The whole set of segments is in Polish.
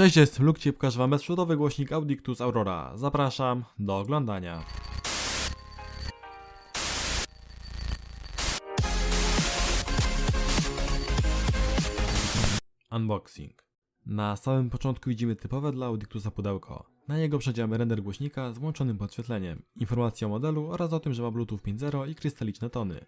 Cześć, jestem Lukcie, pokażę wam bezprzewodowy głośnik Audictus Aurora. Zapraszam do oglądania. Unboxing. Na samym początku widzimy typowe dla Audictusa pudełko. Na jego przodzie mamy render głośnika z włączonym podświetleniem, informacje o modelu oraz o tym, że ma Bluetooth 5.0 i krystaliczne tony.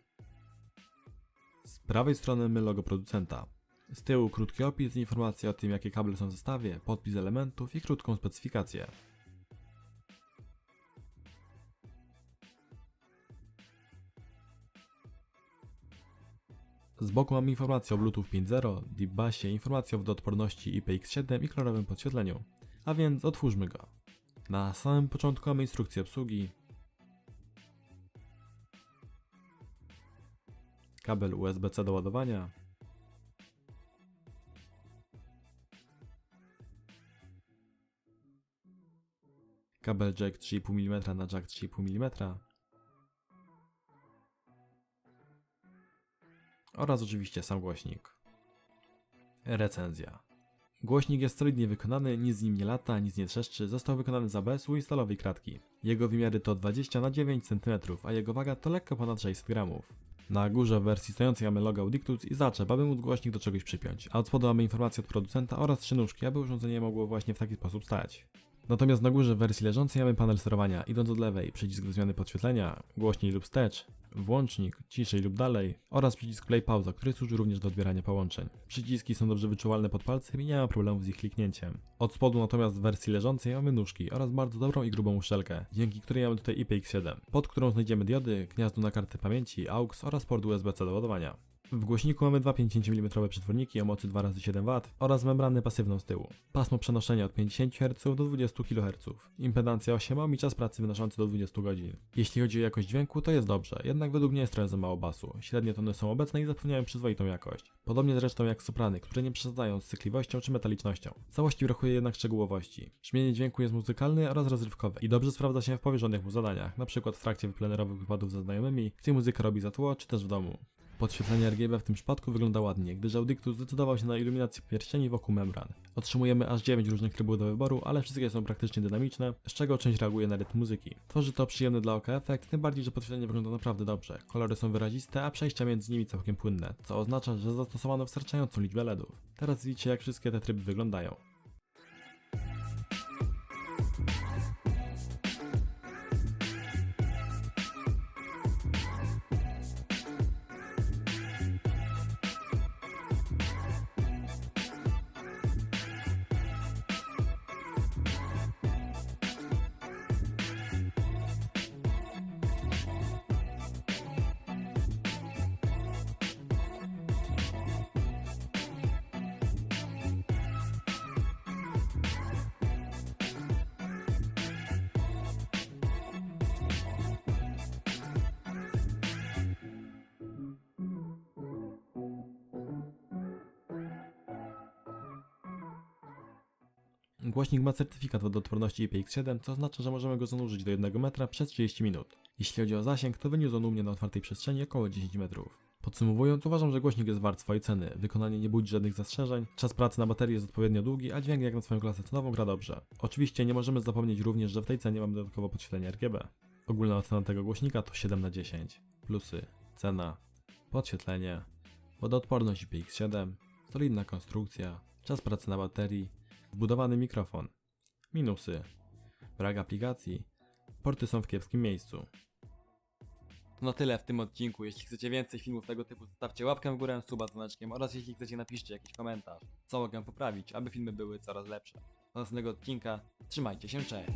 Z prawej strony mamy logo producenta. Z tyłu krótki opis, informacje o tym jakie kable są w zestawie, podpis elementów i krótką specyfikację. Z boku mamy informację o Bluetooth 5.0, Deep Bassie, informację o wodoodporności IPX7 i kolorowym podświetleniu. A więc otwórzmy go. Na samym początku mamy instrukcję obsługi, kabel USB-C do ładowania, kabel jack 3,5 mm na jack 3,5 mm oraz oczywiście sam głośnik. Recenzja. Głośnik jest solidnie wykonany, nic z nim nie lata, nic nie trzeszczy, został wykonany z ABS-u i stalowej kratki. Jego wymiary to 20 na 9 cm, a jego waga to lekko ponad 600 gramów. Na górze w wersji stojącej mamy logo Audictus i zaczep, aby móc głośnik do czegoś przypiąć, a od spodu mamy informacje od producenta oraz trzy nóżki, aby urządzenie mogło właśnie w taki sposób stać. Natomiast na górze w wersji leżącej mamy panel sterowania, idąc od lewej, przycisk do zmiany podświetlenia, głośniej lub wstecz, włącznik, ciszej lub dalej oraz przycisk play pauza, który służy również do odbierania połączeń. Przyciski są dobrze wyczuwalne pod palcem i nie ma problemu z ich kliknięciem. Od spodu natomiast w wersji leżącej mamy nóżki oraz bardzo dobrą i grubą uszczelkę, dzięki której mamy tutaj IPX7, pod którą znajdziemy diody, gniazdo na karty pamięci, AUX oraz port USB-C do ładowania. W głośniku mamy dwa 50 mm przetworniki o mocy 2x7W oraz membranę pasywną z tyłu. Pasmo przenoszenia od 50 Hz do 20 kHz. Impedancja 8 ohm i czas pracy wynoszący do 20 godzin. Jeśli chodzi o jakość dźwięku, to jest dobrze, jednak według mnie jest trochę za mało basu. Średnie tony są obecne i zapewniają przyzwoitą jakość. Podobnie zresztą jak soprany, które nie przesadzają z cykliwością czy metalicznością. Całości brakuje jednak szczegółowości. Brzmienie dźwięku jest muzykalny oraz rozrywkowe i dobrze sprawdza się w powierzonych mu zadaniach, np. w trakcie wyplenerowych wypadów ze znajomymi, gdzie muzyka robi za tło, czy też w domu. Podświetlenie RGB w tym przypadku wygląda ładnie, gdyż Audictus zdecydował się na iluminację pierścieni wokół membran. Otrzymujemy aż 9 różnych trybów do wyboru, ale wszystkie są praktycznie dynamiczne, z czego część reaguje na rytm muzyki. Tworzy to przyjemny dla oka efekt, tym bardziej, że podświetlenie wygląda naprawdę dobrze. Kolory są wyraziste, a przejścia między nimi całkiem płynne, co oznacza, że zastosowano wystarczającą liczbę LEDów. Teraz widzicie jak wszystkie te tryby wyglądają. Głośnik ma certyfikat wodoodporności IPX7, co oznacza, że możemy go zanurzyć do 1 metra przez 30 minut. Jeśli chodzi o zasięg, to wyniósł on u mnie na otwartej przestrzeni około 10 metrów. Podsumowując, uważam, że głośnik jest wart swojej ceny. Wykonanie nie budzi żadnych zastrzeżeń, czas pracy na baterii jest odpowiednio długi, a dźwięk jak na swoją klasę cenową gra dobrze. Oczywiście nie możemy zapomnieć również, że w tej cenie mamy dodatkowo podświetlenie RGB. Ogólna ocena tego głośnika to 7 na 10. Plusy, cena, podświetlenie, wodoodporność IPX7, solidna konstrukcja, czas pracy na baterii, Wbudowany mikrofon. Minusy. Brak aplikacji. Porty są w kiepskim miejscu. To na tyle w tym odcinku. Jeśli chcecie więcej filmów tego typu, zostawcie łapkę w górę, suba dzwoneczkiem oraz jeśli chcecie napiszcie jakiś komentarz, co mogę poprawić, aby filmy były coraz lepsze. Do następnego odcinka. Trzymajcie się, cześć!